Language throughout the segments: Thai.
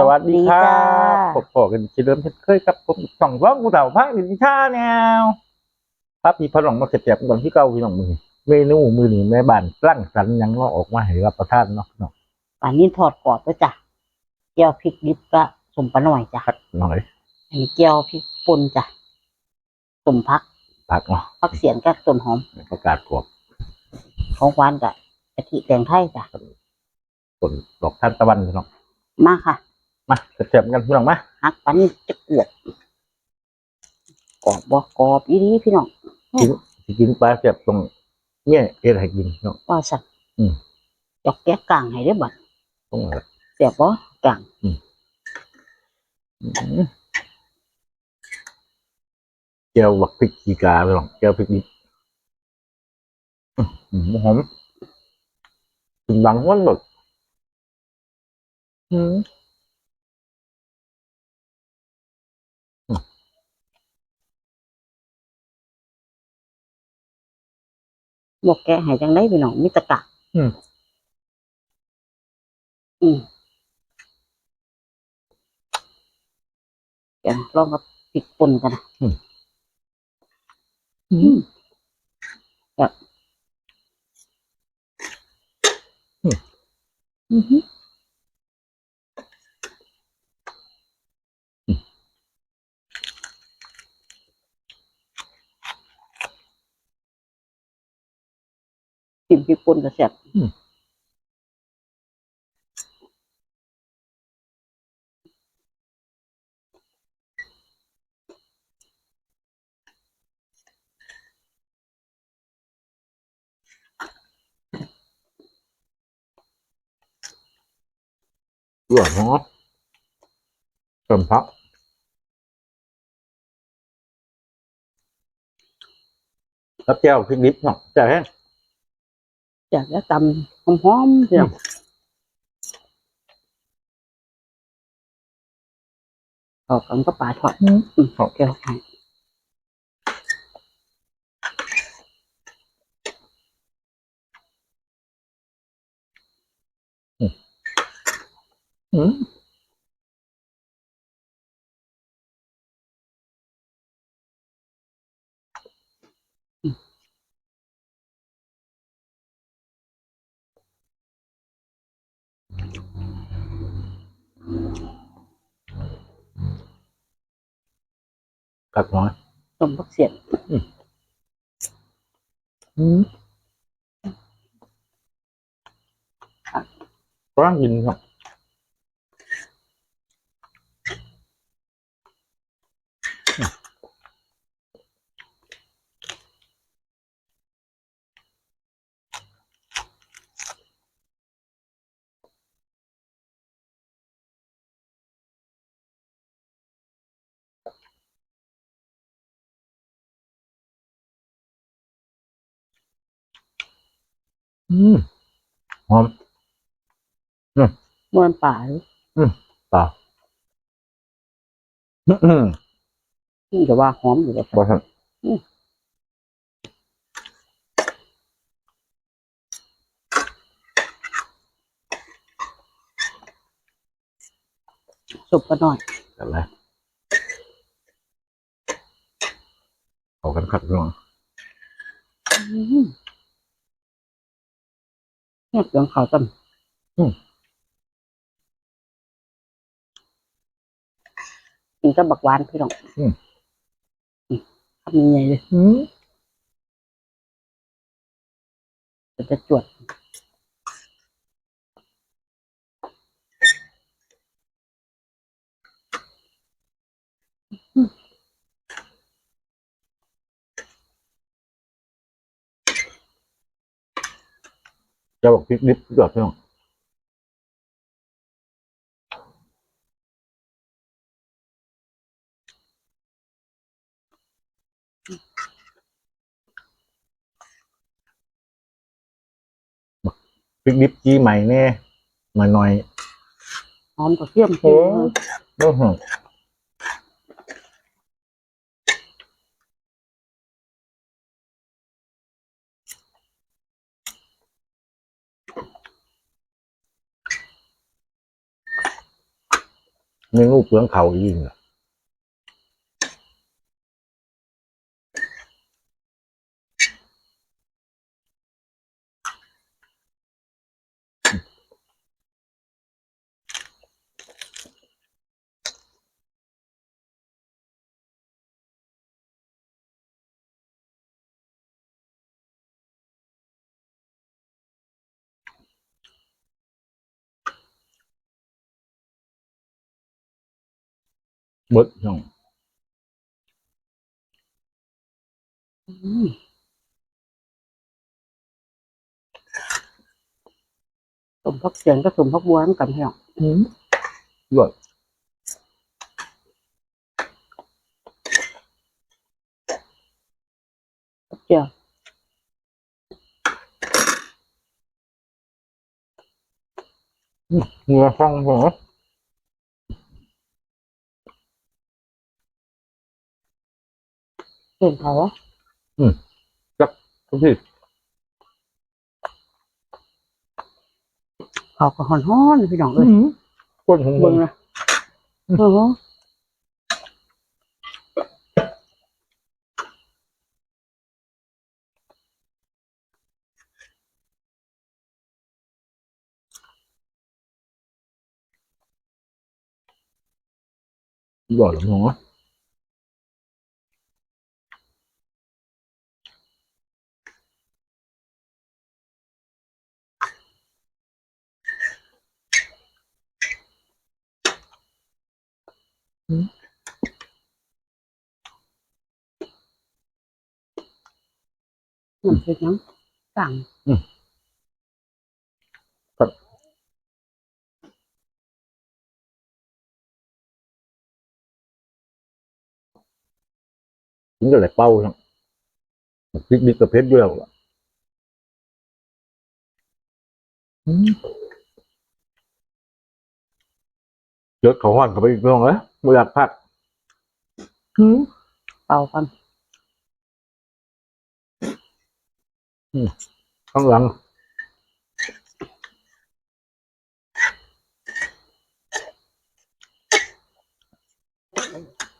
สวัสดีครัจ้าบผมบอกกันคิดเริ่มเช่นเคยครับผมสองร้องกูเต่าพักดินชาแนวครับพี่พระหลองมาเสียบๆก่อนที่เก่าพี่น้องมือเมนูมือนี้แม่บ้านตั้งสรรค์หยังก็ออกมาให้รับประทานเนาะเนาะป่านนี้ทอดกรอบด้วยจ้ะเจียวพริกดิบก็สมปลาหน่อยจ้ะพักหน่อยอันนี้เจียวพริกป่นจ้ะสมพักผักเนาะพักเสียนกับต้นหอมประกาศกรอบของหวานกับกะทิแตงไทยจ้ะต้นดอกท่านตะวันพี่น้องมาค่ะ มาเสียบๆกันพี่น้องมาฮักปันนี้จะกวบกรอบบ่กรอบอีดีพี่น้องกินสิกินปลาเสียบตรงเนี่ยเอ็ดให้กินพี่น้องว่าสั่นอืมจอกแก้กลางให้ได้อบัดตรงนั้นเสียบบ่กลางอืมเจียวบักพริกกีกาพี่น้องเจียวพริกดิบอื้อหือหอมถึงดังวันหมดอืม บอกแกะให้จังได้พี่น้องมิตะกะอืม อืมเดี๋ยวลองกับพริกป่นกันนะอืม อืม แบบอืมอือหือ กินพริกป่นก็แซ่บเบื่อเนาะเติมพักแล้วแก้วพริกดิบเนาะแจ่วแห้งอยากจะตำหอมๆพี่น้อง ออกกันก็ปลาทอดอืมอืมแก้วให้อืมกัดน้อยต้มผักเสียนอืมร้างกินเนา อืมหอมม้วนป่าหรือเปล่าอืมที่จะว่าหอมอยู่แล้วบอสันสุกก็หน่อยอะไรเอากันขัดเนาะอืม เนี่ยเสียงเขาวต้นกินกับบักหวานพี่น้องอืมทำยังไงเลยอืมจะจะจวด จะบอกพริกดิบเกือบพี่น้องพริกดิบจีใหม่แน่มาหน่อย หอมกระเทียมโอ้โอ้ ในรูปเปลืองเขาอีกอะ เบิดน้องอืมสมพักเสียงก็สมพักบัวเหมือนกันพี่น้องอืมยอดเจียวเหงื่อฟังผมเหรอ เก่งเขาทุกที่เขาก็หอนห้อนๆพี่น้องเอ้ยก้นของผเบิ่มงนะโอ้โหยอดของผม หรออืมน้ำพริกน้ำสั่งถึงจะไหลเป้าเนาะพริกดิบกับเพชรด้วยอะเยอะเขาห้อนเขาไปอีกเรื่องเลย ไม่อยากพักอืมเป่ากันข้างหลัง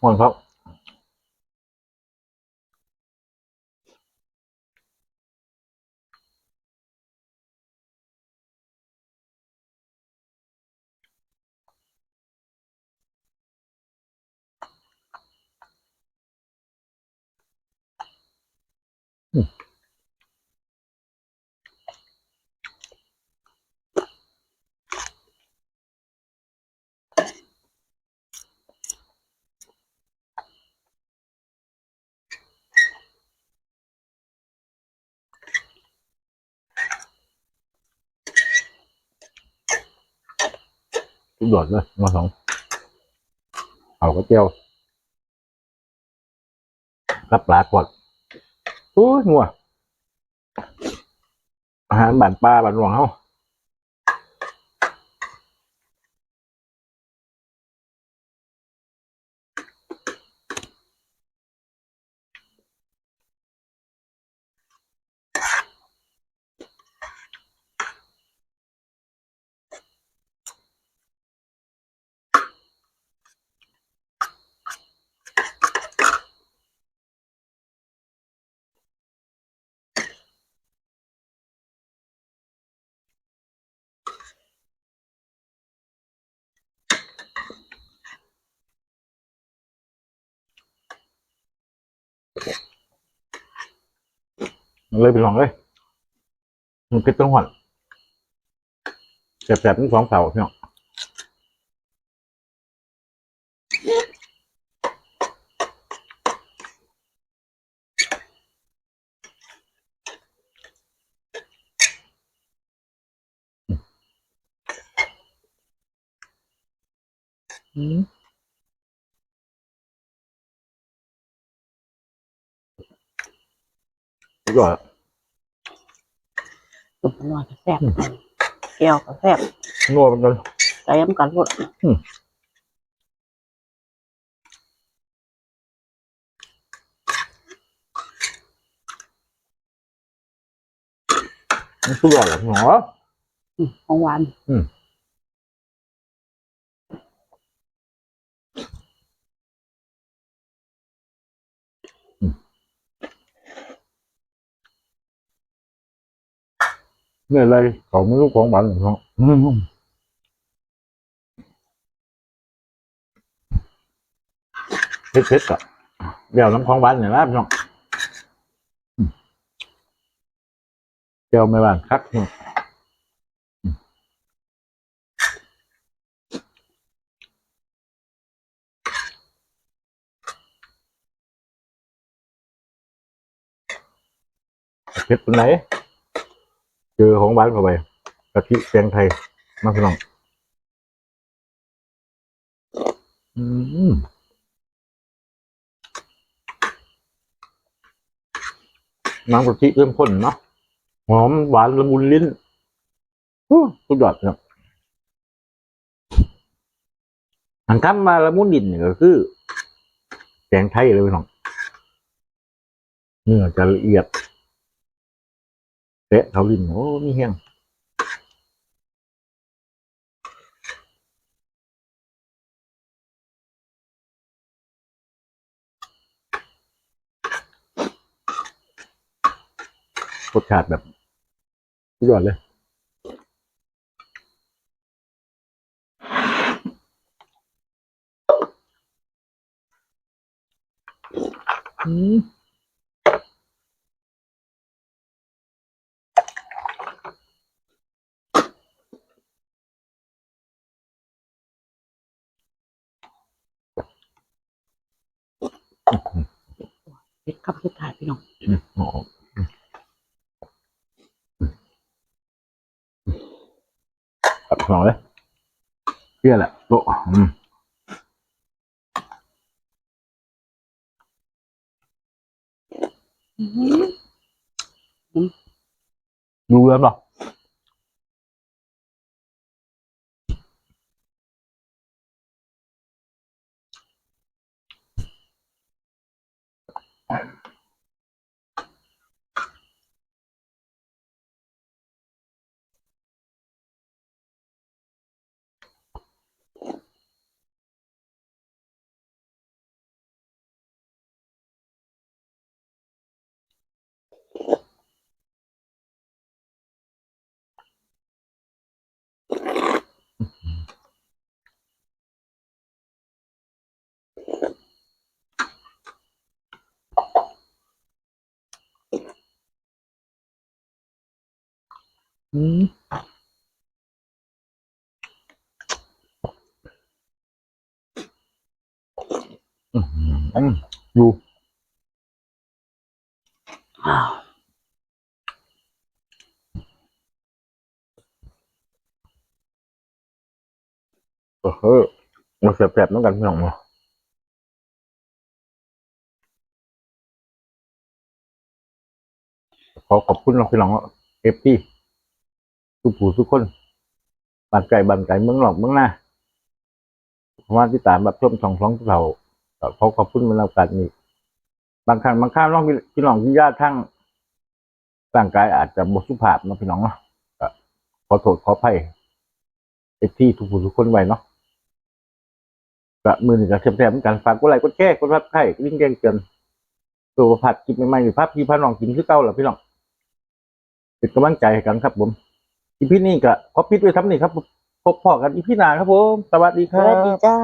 ห่อนครับ สุดยอดเลยมาสองเอู้ยงัวอาหารบ้านป้าบ้านหลวงเขา เลยไปลองเลย มันเป็นต้นหอนแสบๆทั้งสองเสาพี่น้องอืมสุ ยอดตุ่มนอนก็แซ่บแก้วก็แซ่บนัวเป็นกันใจย้ำกันหมดมันสุดยอดเลยพี่น้องอืมของหวาน เนี่ยอะไรเขาไม่รู้ของหวานของอืมเผ็ดๆอะเดี๋ยวน้ำของหวานเนี่ยนะพี่น้องเดี๋ยวไม่หวานคักเผ็ดเป็นไหน เจอของหวานเข้าไปกะทิแตงไทยมาพี่น้องอืมน้ำกะทิเริ่มข้นเนาะหอมหวานละมุนลิ้นสุดยอดครับอันคำมาละมุนลิ้นเนี่ยก็คือแกงไทยเลยพี่น้องเนื้อจะละเอียด เตะเขาลิ้นโอ้มีแห้งรสชาติแบบสุดยอดเลยอืม เผ็ดครับเผ็ดถ่าย พี่น้องอืมหอมตัดหอมเลยเปรี้ยวแหละโตะอืมอื้อหือดูแล้วเปล่าอืมอืมอื มอยู่อ้าวเออเออมาแสบๆน้องกันพี่น้องเนาะขอขอบคุณน้องพี่น้องเอฟที่ ทุกผู้ทุกคนบ้านไก่บ้านไก่เมืองหลอกเมืองหน้าเพราะว่าที่ตามแบบชมช่องสองเราก็ขอขอบคุณมาแล้วกันนี่บางครั้งบางครั้งน้องพี่น้องที่ญาติทั้งร่างกายอาจจะบสุภาพนะพี่น้องเนาะขอโทษขออภัยเอฟที่ทุกผู้ทุกคนไว้เนาะก็มือหนึ่งกับแซ่บๆเหมือนกันฝากกดไลค์กดแชร์กดรับไข่ลิงแจ้งเตือนตัวผัดกินใหม่ๆหรือภาพพี่พาน้องกินคือเก่าหรอพี่น้องเป็นกำลังใจให้กันครับผม อีพี่นี่ก็ขอปิดไว้ครับนี่ครับพบพอกันอีพี่หนาครับผม สวัสดีคสรับ วัสดีจ้า